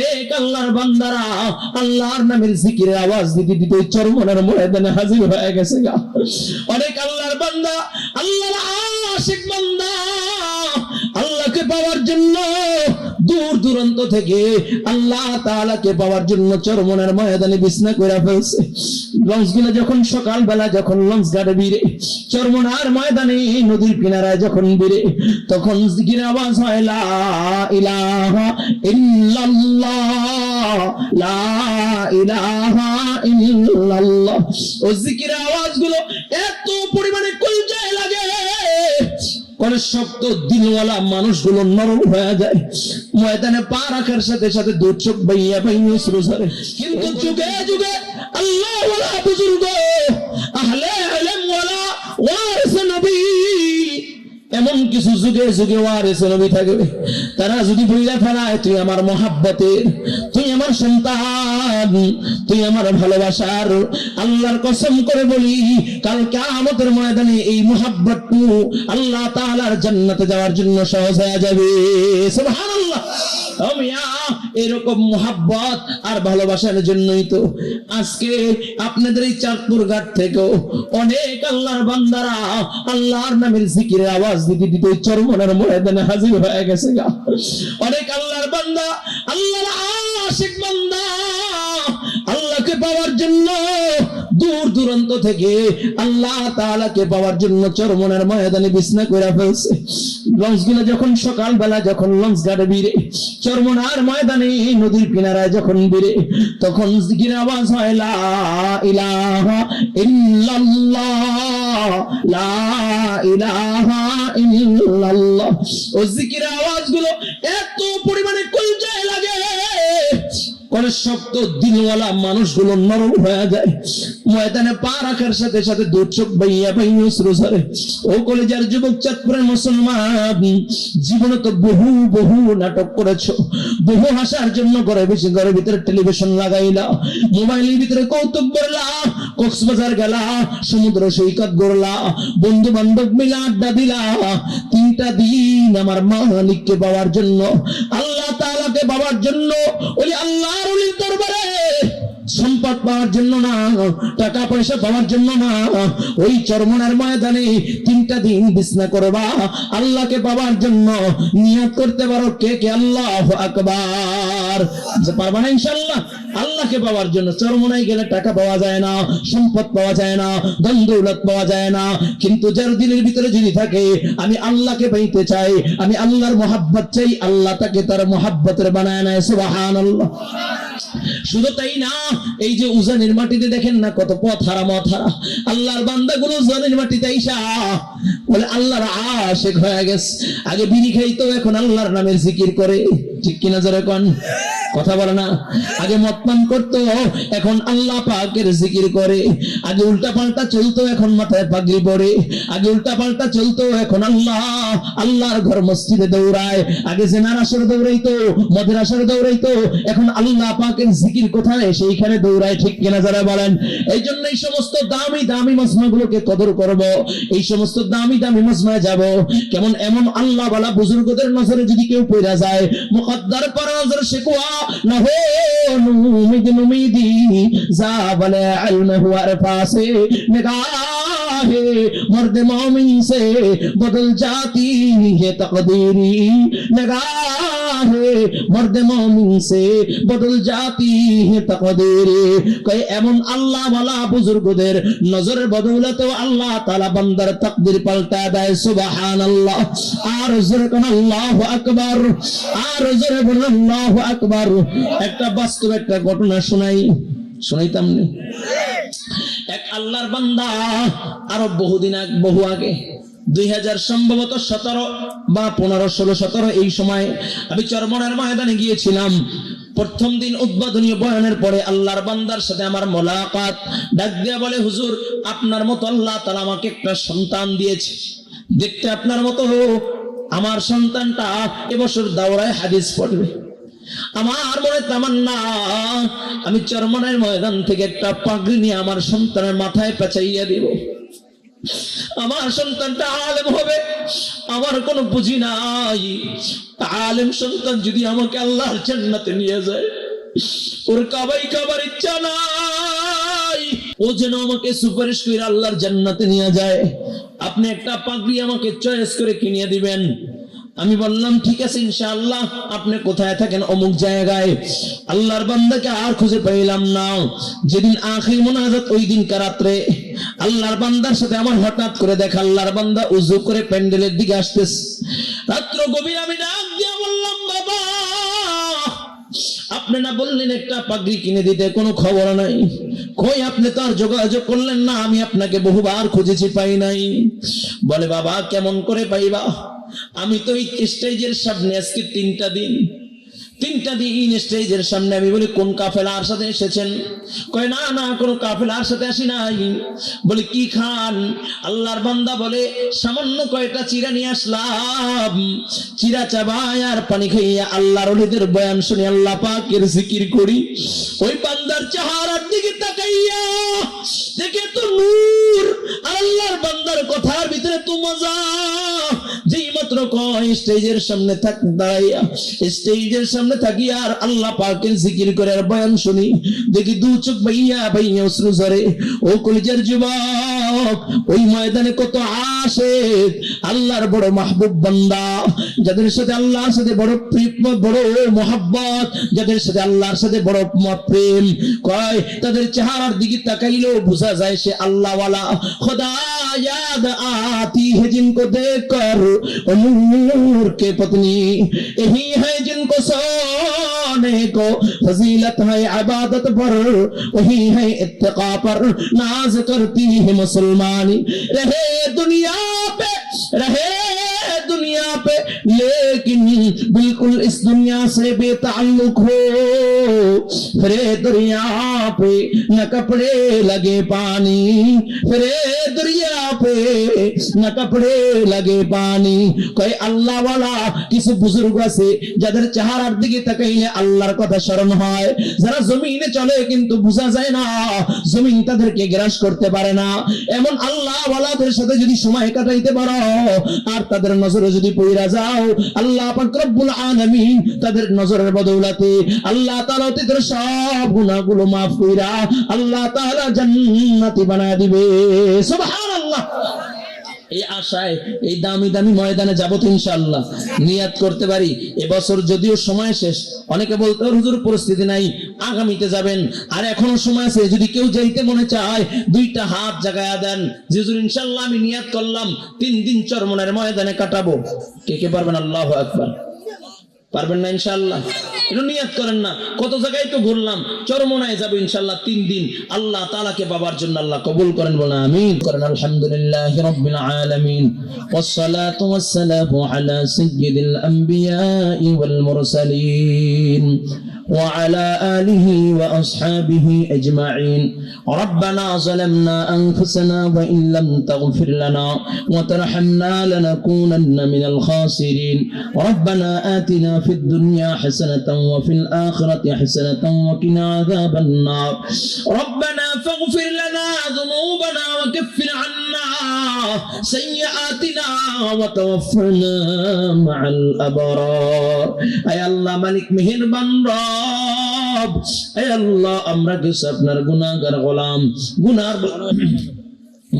অনেক আল্লাহর বান্দারা আল্লাহর নামের জিকিরের আওয়াজ দিতে দিতে চরমনের ময়দানে হাজির হয়ে গেছে গা। অনেক আল্লাহর বান্দা, আল্লাহর আশিক বান্দা, আল্লাহকে পাওয়ার জন্য দূর দূরান্ত থেকে আল্লাহ তাআলাকে পাওয়ার জন্য চরমনের ময়দানে বিছনা করে ফেলছে। লঞ্চগুলো যখন সকালবেলা যখন লঞ্চ ঘাটে বিরে চরমনার ময়দানে নদীর কিনারায় যখন বিরে তখন জিকির আওয়াজ হয়, লা ইলাহা ইল্লাল্লাহ, লা ইলাহা ইল্লাল্লাহ। ও জিকির আওয়াজগুলো এত পরিমাণে কলজায় লাগে কোন শক্ত দিলওয়ালা মানুষগুলো নরম হয়ে যায়। ময়দানে পা রাখার সাথে সাথে দু চোখ বাইয়া বাইয়া শুরু করে। কিন্তু যুগে যুগে আল্লাহ ওয়ালা বুজুর্গ, আহলে ওয়ালা ওয়ারিস নবী, এমন কিছু যুগে যুগে ওয়ারিস নবী থাকবে। তারা যদি বইলা ফেলায়, তুই আমার মহাব্বতের, তুই আমার সন্তান, তুই আমার ভালোবাসার, আল্লাহর কসম করে বলি কাল কিয়ামতের ময়দানে এই মহাব্বত আল্লাহ তাআলার জান্নাতে যাওয়ার জন্য সহজ হয়ে যাবে। এরকম আর ভালোবাসার জন্যই তো আজকে আপনাদের এই চাঁদপুর ঘাট থেকেও অনেক আল্লাহর বান্দারা আল্লাহর নামের জিকিরের আওয়াজ দিতে দিতে চরমনের ময়দানে হাজির হয়ে গেছে অনেক আল্লাহর বান্দা, আল্লাহর আশিক বান্দা আল্লাহকে পাওয়ার জন্য দূর দূরান্ত থেকে আল্লাহ তাআলাকে পাওয়ার জন্য চরমনের ময়দানে বিছনা করে ফেলছে। লঞ্চগুলো যখন সকালবেলা যখন লঞ্চ ঘাটে বিরে চরমনার ময়দানে নদীর কিনারায় যখন বিরে তখন জিকির আওয়াজ হয়, লা ইলাহা ইল্লাল্লাহ, লা ইলাহা ইল্লাল্লাহ। ও জিকির আওয়াজগুলো এত পরিমাণে কলজায় লাগে কোন শক্ত দিলওয়ালা মানুষগুলো নরম হয়ে যায়। ময়দানে পা রাখার সাথে সাথে দু চোখ বাইয়া বাইয়া শুরু করে ও কলেজার যুবক চাঁদপুরের মুসলমান, জীবনে তো বহু বহু নাটক করেছ। বহু হাসার জন্য ঘরে বেশি ঘরের ভিতরে টেলিভিশন লাগাইলা। মোবাইলের ভিতরে কৌতুক করলা কক্সবাজার গেলা, সমুদ্র সৈকত গড়লা বন্ধু বান্ধব মিলা আড্ডা দিলা। তিনটা দিন আমার মালিককে পাওয়ার জন্য, আল্লাহ তাআলাকে পাওয়ার জন্য ওই আল্লাহর দরবারে সম্পদ পাওয়ার জন্য না, টাকা পয়সা পাওয়ার জন্য না, ওই চরমনার ময়দানে তিনটা দিন বিছনা করবা, আল্লাহকে পাওয়ার জন্য নিয়ত করতে পারো কে কে? আল্লাহ আকবার। পারবা না ইনশাল্লাহ আল্লাহকে পাওয়ার জন্য চরমনায় গেলে টাকা পাওয়া যায় না, সম্পদ পাওয়া যায় না, ধন দৌলত পাওয়া যায় না, কিন্তু যার দিনের ভিতরে যদি থাকে, আমি আল্লাহকে পাইতে চাই, আমি আল্লাহর মোহাব্বত চাই, আল্লাহ তাকে তার মোহাব্বতের বানায় নেয়, সুবহানাল্লাহ। শুধু তাই না, এই যে উজানের মাটিতে দেখেন না কত পথ হারা মত হারা। আল্লাহর বান্দা গুলো উজানের মাটিতে আইসা বলে, আল্লাহর আশেক হয়ে গেছে। আগে বিড়ি খাইতো, এখন আল্লাহর নামের জিকির করে। ঠিক কিনা যারা কোন? কথা বলে না। আগে মদ পান করতো, এখন আল্লাহ পাকের জিকির করে। আগে উল্টা পাল্টা চলতো, এখন মাথায় পাগড়ি পড়ে আগে উল্টা পাল্টা চলতো, এখন আল্লাহ আল্লাহর ঘর মসজিদে দৌড়ায়। আগে জেনার আসরে দৌড়াইতো, মদের আসরে দৌড়াইতো, এখন আল্লাহ পাকের জিকির কোথায়? সেইখানে দৌড়ায়, ঠিক কিনা যারা বলেন। এই জন্য এই সমস্ত দামি দামি মসমাগুলোকে কদর করব। এই সমস্ত দামি দামি মসমায় যাব। কেমন এমন আল্লাহ বালা বুজুর্গদের নজরে যদি কেউ পড়া যায়, মুকদ্দার পর নজর نہو نومد نمیدی زابل علم ہوا رفاس نگاہ مرد مومن سے بدل جاتی ہے تقدیری نگاہ है মর্দ মমিন সে বদল জাতি তাকদীরে। কয়, এমন আল্লাহ ওয়ালা বুজুর্গদের নজরের বদৌলতে আল্লাহ তাআলা বান্দার তাকদীর পাল্টা দেয়, সুবহানাল্লাহ। আর জোরে কোন আল্লাহু আকবার, আর জোরে বলুন আল্লাহু আকবার। একটা বাস্তব একটা ঘটনা শোনাই, শোনাইতাম এক আল্লাহর বান্দা আরও বহুদিন আগ, বহু আগে দুই হাজার সম্ভবত সতেরো বা পনেরো, ষোলো, সতেরো এই সময় আমি চরমনের ময়দানে গিয়েছিলাম। প্রথম দিন উদ্বোধনীয় বয়ানের পরে আল্লাহর বান্দার সাথে আমার মোলাকাত। ডাক দিয়া বলে, হুজুর, আপনার মতো আল্লাহ তালা আমাকে একটা সন্তান দিয়েছে। দেখতে আপনার মতো আমার সন্তানটা এবছর দাওরায় হাদিস পড়বে। আমার মনে তামান্না, আমি চরমনের ময়দান থেকে একটা পাগড়ি নিয়ে আমার সন্তানের মাথায় পেঁচাইয়া দিব। আমার সন্তানটা আলেম হবে, আমার কোনো বুঝি নাই। আলেম সন্তান যদি আমাকে আল্লাহর জান্নাতে নিয়ে যায়, ওর কাবাই কাবার ইচ্ছা নাই। ও যেন আমাকে সুপারিশ করে আল্লাহর জান্নাতে নিয়ে যায়। আপনি একটা পাগড়ি আমাকে চয়েস করে কিনিয়ে দিবেন। আমি বললাম, ঠিক আছে, ইনশাআল্লাহ, আপনি কোথায় থাকেন অমুক জায়গায়? আল্লাহর বান্দাকে আর খুঁজে পাইলাম না। যেদিন আখির মোনাজাত, ওই দিন রাত্রে আল্লাহর বান্দার সাথে আমার হঠাৎ করে দেখা, আল্লাহর বান্দা উজু করে প্যান্ডেলের দিকে আসতেছে। রাত্র গভীর, আমি ডাক দিয়ে বললাম, বাবা, আপনি না বললেন একটা পাগড়ি কিনে দিতে কোনো খবর নাই? কই আপনি তো আর যোগাযোগ করলেন না, আমি আপনাকে বহুবার খুঁজেছি, পাই নাই। বলে, বাবা, কেমন করে পাইবা? আমি তো এই স্টেজের সামনে আজকে তিনটা দিন তিনটা দিন স্টেজের সামনে আমি বলি, কোন কাফেলার সাথে এসেছেন? কয়, না না, কোনো কাফেলার সাথে আসি নাই। বলি, কি খান? আল্লাহর বান্দা বলে, সামান্য কয়টা চিরা নিয়ে আসলাম। চিরা চাবায় আর পানি খাইয়া আল্লাহর অলিদের বয়ান শুনে আল্লাহ পাকের জিকির করি। ওই বান্দার চেহারার দিকে তাকাইয়া দেখে তো নূর। আল্লাহর বান্দার কথার ভিতরে তো মজা। যেই মাত্র কয়, স্টেজের সামনে থাক দাঁড়াইয়া। স্টেজের সামনে থাকি আর আল্লাহ পাকের জিকির করে আর বয়ান শুনি। দেখি দু চোখ ভাইয়া ভাইয়া অশ্রু ঝরে। ও কলিজার যুবক ওই ময়দানে কত আসে আল্লাহর বড় মাহবুব বান্দা যাদের সাথে আল্লাহর সাথে বড় প্রেম বড় মোহাব্বত যাদের সাথে আল্লাহর সাথে বড় ম- প্রেম কয় তাদের চেহারার দিকে তাকাইলেও বোঝা যায় সে আল্লাহওয়ালা খোদা याद आती है जिनको देख कर वो नूर के पत्नी यही है जिनको सोने को फजीलत है इबादत पर वही है इत्तका पर नाज करती है मुसलमानी रहे दुनिया पे रहे दुनिया पे लेकिन बिल्कुल इस दुनिया से बेताल्लुक हो फिरे दुनिया पे न कपड़े लगे पानी फिरे दुनिया पे न कपड़े लगे पानी কই আল্লাহ ওয়ালা কিছু বুজুর্গ আছে যাদের চেহারার দিকে তাকাইলে আল্লাহর কথা স্মরণ হয় যারা জমিনে চলে কিন্তু বোঝা যায় না জমিন তাদেরকে গ্রাস করতে পারে না এমন আল্লাহ ওয়ালাদের সাথে যদি সময় কাটাইতে পারো আর তাদের নজরে যদি পইরা যাও, আল্লাহ পাক রব্বুল আলামিন তাদের নজরের বদৌলতে আল্লাহ তাআলা তাদের সব গুনাহগুলো maaf কইরা আল্লাহ তাআলা জান্নাতি বানায় দিবে। সুবহানাল্লাহ। এই আশায়, এই দামি দামি ময়দানে যাব তো ইনশাল্লাহ নিয়াত করতে পারি। এবছর যদিও সময় শেষ, অনেকে বলতে হুজুর, পরিস্থিতি নাই, আগামীতে যাবেন। আর এখনও সময় আছে, যদি কেউ যাইতে মনে চায়, দুইটা হাত জাগায়া দেন। যে, হুজুর ইনশাল্লাহ আমি নিয়াত করলাম, তিন দিন চরমনের ময়দানে কাটাবো। কে কে পারবেন? আল্লাহ আকবার। পারবেন না ইনশাল্লাহ একটু নিয়াত করেন না কত জায়গায় তো ঘুরলাম চরমনায় যাবো ইনশাল্লাহ তিন দিন আল্লাহ তালাকে পাবার জন্য আল্লাহ কবুল করেন বলে আমিন করেন আলহামদুলিল্লাহ রব্বিল আলামিন والصلاة والسلام على سيد الأنبياء والمرسلين وعلى آله وأصحابه أجمعين. ربنا ظلمنا أنفسنا وإن لم تغفر لنا وترحمنا لنكونن من الخاسرين. ربنا آتنا في الدنيا حسنة وفي الآخرة حسنة وقنا عذاب النار. ربنا فاغفر لنا ذنوبنا وكفر عنا سيئاتنا وتوفنا مع الأبرار. أي الله ملك مهربان আমরা কিছু আপনার গুনাহগার গোলাম। গুনার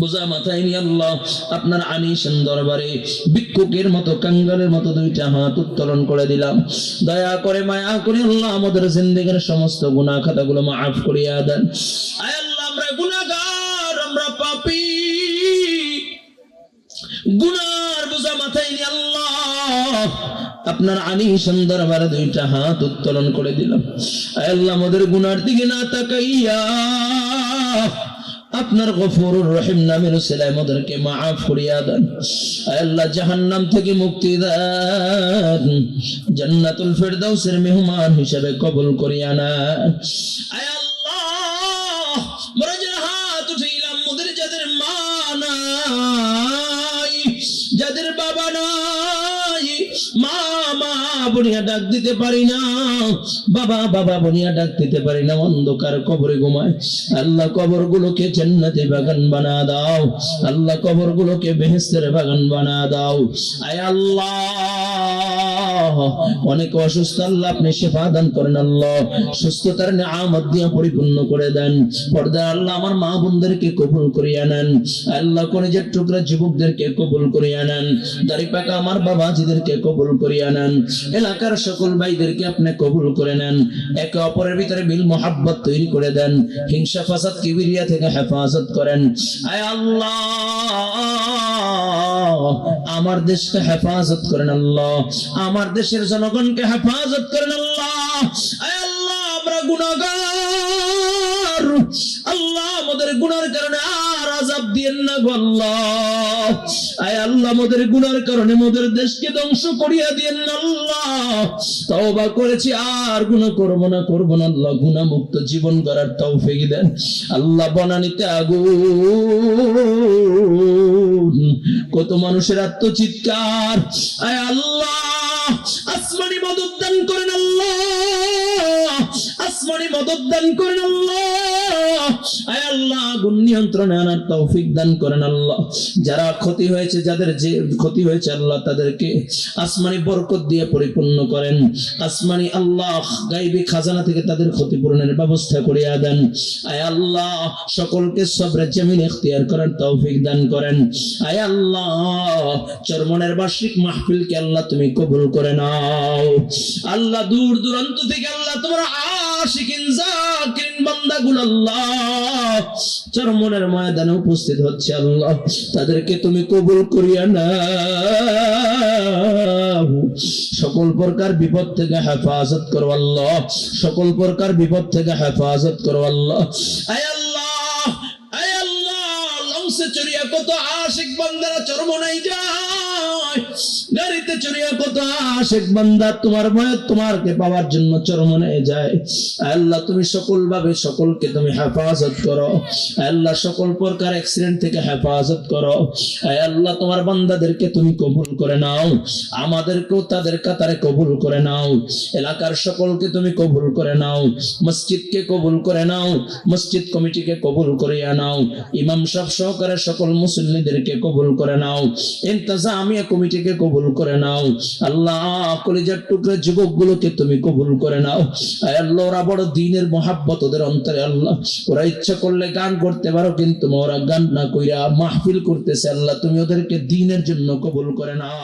বোঝা মাথায় নিয়ে আল্লাহ, আপনার আনিসেন দরবারে ভিক্ষুকের মতো, কাঙ্গালের মতো দুইটা হাত উত্তোলন করে দিলাম। দয়া করে মায়া করে আল্লাহ, আমাদের জিন্দেগের সমস্ত গুনাহ খাতাগুলো মাফ করিয়া দেন। আমরা গুনাহগার, আমরা পাপী। গুনার বোঝা মাথায় নিয়ে আল্লাহ আপনার আনিসন দরবারে দুইটা হাত উত্তোলন করে দিলাম। আল্লাহ, আমাদের গুনার দিকে না তাকাইয়া আপনার গফুরুর রহিম নামের ছেলে আমাদেরকে মাফ করিয়া দেন। আল্লাহ, জাহান্নাম থেকে মুক্তি দেন। জান্নাতুল ফেরদাউসের মেহমান হিসেবে কবুল করিয়া আয় বনিয়া ডাক দিতে পারি না। বাবা বাবা বনিয়া ডাক দিতে পারি না। অন্ধকার কবরে ঘুমায়। আল্লাহ কবর গুলোকে জান্নাতে বাগান বানা দাও। আল্লাহ কবর গুলোকে বেহেস্তের বাগান বানা দাও। আয় আল্লাহ, অনেক অসুস্থ আল্লাহ আপনি শেফা দান করেন আল্লাহ। সুস্থতার নিয়ামত দিয়ে পরিপূর্ণ করে দেন। পর্দা আল্লাহ আমার মা বোনদেরকে কবুল করিয়া নেন। আল্লাহ কলেজের টুকরা যুবকদেরকে কবুল করিয়া নেন। দাড়ি পাকা আমার বাবাজিদেরকে কবুল করিয়া নেন। এলাকার সকল ভাইদেরকে আপনি কবুল করে নেন। একে অপরের ভিতরে মিল মোহাব্বত তৈরি করে দেন। হিংসা ফাসাদ কিবিরিয়া থেকে হেফাজত করেন। আয় আল্লাহ, আমার দেশকে হেফাজত করেন আল্লাহ। আমার দেশের জনগণকে হেফাজত করেন আল্লাহ। আয় আল্লাহ, আমরা গুনাহগার। আল্লাহ আমাদের গুনার কারণে আযাব দিয়েন না গো আল্লাহ। আয় আল্লাহ আমাদের গুনার কারণে আমাদের দেশকে ধ্বংস করিয়া দিয়েন না আল্লাহ। তওবা করেছি, আর গুনাহ করব না করব না আল্লাহ। গুনাহ মুক্ত জীবন করার তৌফিক দেন। আল্লাহ বনানিতে আগুন। কত মানুষের আত্মচিৎকার। আয় আল্লাহ, আসমানি মদত দান করেন আল্লাহ। আসমানি মদত দান করেন আল্লাহ। আয় আল্লাহ, আগুন নিয়ন্ত্রণে আনার তৌফিক দান করেন আল্লাহ। যারা ক্ষতি হয়েছে, যাদের যে ক্ষতি হয়েছে, আল্লাহ তাদেরকে আসমানি বরকত দিয়ে পরিপূর্ণ করেন। আসমানি আল্লাহ গাইবি খাজানা থেকে তাদের ক্ষতিপূরণের ব্যবস্থা করিয়া দেন। আয় আল্লাহ, সকলকে সবরে জমিন এখতিয়ার করার তৌফিক দান করেন। আয় আল্লাহ, চরমনের বার্ষিক মাহফিলকে আল্লাহ তুমি কবুল করে নাও। আল্লাহ দূর দূরান্ত থেকে আল্লাহ তোমার চরমনের ময়দানে উপস্থিত হচ্ছে আল্লাহ, তাদেরকে তুমি কবুল করিয়া নাও। সকল প্রকার বিপদ থেকে হেফাজত করো আল্লাহ, সকল প্রকার বিপদ থেকে হেফাজত করো আল্লাহ। আয় আল্লাহ আয় আল্লাহ লংসে চড়িয়া কত আশিক বান্দারা চরমনাই যায়। গাড়িতে চড়িয়া কত বান্দা, তোমার ভয়ে তোমারকে পাওয়ার জন্য চরমনায় যায়। আল্লাহ, তুমি সকল ভাবে সকলকে তুমি হেফাজত করো। আল্লাহ, সকল প্রকার অ্যাক্সিডেন্ট থেকে হেফাজত করো। আল্লাহ, তোমার বান্দাদেরকে তুমি কবুল করে নাও। আমাদেরকেও তাদের কাতারে কবুল করে নাও। এলাকার সকলকে তুমি কবুল করে নাও। মসজিদকে কবুল করে নাও। মসজিদ কমিটিকে কবুল করিয়া নাও। ইমাম সাহেব সহকারে সকল মুসল্লিদেরকে কবুল করে নাও। ইন্তাজামিয়া কমিটিকে কবুল করে নাও। আল্লাহ, কলিজার টুকরা যুবকগুলোকে তুমি কবুল করে নাও। আল্লাহ, ওরা বড় দিনের মহাব্বত ওদের অন্তরে, আল্লাহ। ওরা ইচ্ছা করলে গান করতে পারো, কিন্তু ওরা গান না কইরা মাহফিল করতেছে, আল্লাহ। তুমি ওদেরকে দিনের জন্য কবুল করে নাও।